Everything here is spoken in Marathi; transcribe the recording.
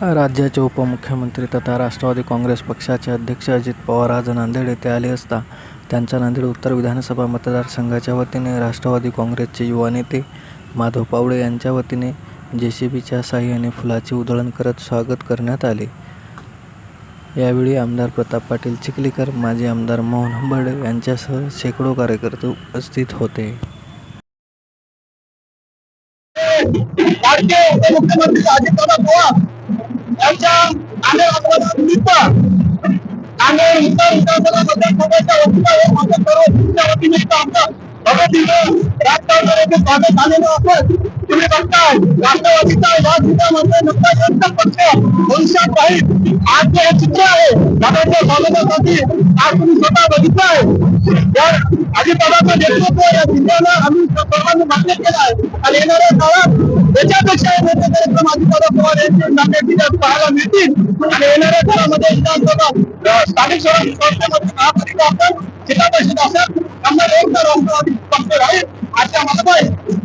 राज्याचे उपमुख्यमंत्री तथा राष्ट्रवादी काँग्रेस पक्षाचे अध्यक्ष अजित पवार आज नांदेड येथे आले असता त्यांच्या नांदेड उत्तर विधानसभा मतदारसंघाच्या वतीने राष्ट्रवादी काँग्रेसचे युवा नेते माधव पावडे यांच्या वतीने जे सी बीच्या साह्याने फुलाची उधळण करत स्वागत करण्यात आले. यावेळी आमदार प्रताप पाटील चिखलीकर माजी आमदार मोहन हंबर्डे यांच्यासह शेकडो कार्यकर्ते उपस्थित होते. उपमुख्यमंत्री अजितदादा पवार यांच्या नांदेड आगमनानिमित्त नांदेड उत्तर विधानसभा मतदारसंघाच्या वतीने व माझ्या सर्व तुमच्या वतीने इथं आमचं भगवतीनं राजकारणाचे स्वागत झालेलं असेल तुम्ही बघताय राष्ट्रवादीचा या जिल्ह्यामध्ये नुकता एकच पक्ष भविष्यात राहील आज जे हे चित्र आहे दादाच्या स्वागतासाठी आज तुम्ही स्वतः बघितलंय या अजितदादाचं नेतृत्व या जिल्ह्याला आम्ही सर्वांनी मान्य केलं आहे आणि येणाऱ्या काळात याच्यापेक्षा मोठे कार्यक्रम अजितदादा पवार यांचे नांदेड जिल्ह्यात पाहायला मिळतील. आणि येणाऱ्या काळामध्ये विधानसभा स्थानिक स्वराज्य संस्थेमध्ये महापालिका असेल जिल्हा परिषद असेल त्यांना एक राष्ट्रवादी पक्ष राहील अशा मनात आहे.